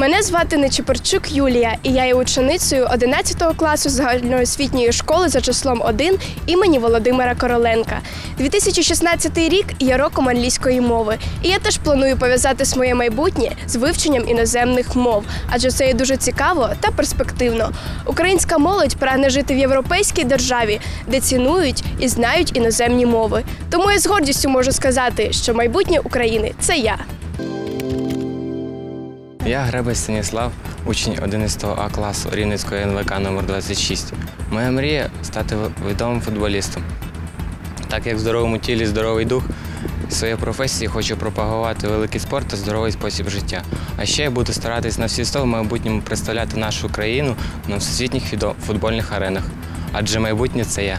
Мене звати Нечипорчук Юлія, і я є ученицею 11 класу загальноосвітньої школи за числом 1 імені Володимира Короленка. 2016 рік є роком англійської мови, і я теж планую пов'язати своє майбутнє з вивченням іноземних мов, адже це є дуже цікаво та перспективно. Українська молодь прагне жити в європейській державі, де цінують і знають іноземні мови. Тому я з гордістю можу сказати, що майбутнє України це я. Я Гребець Станіслав, учень 11 А класу Рівненської НВК номер 26 Моя мрія стати відомим футболістом. Так як в здоровому тілі здоровий дух, в своїй професії хочу пропагувати великий спорт та здоровий спосіб життя. А ще я буду старатись на всі сто в майбутньому представляти нашу країну на всесвітніх футбольних аренах. Адже майбутнє це я.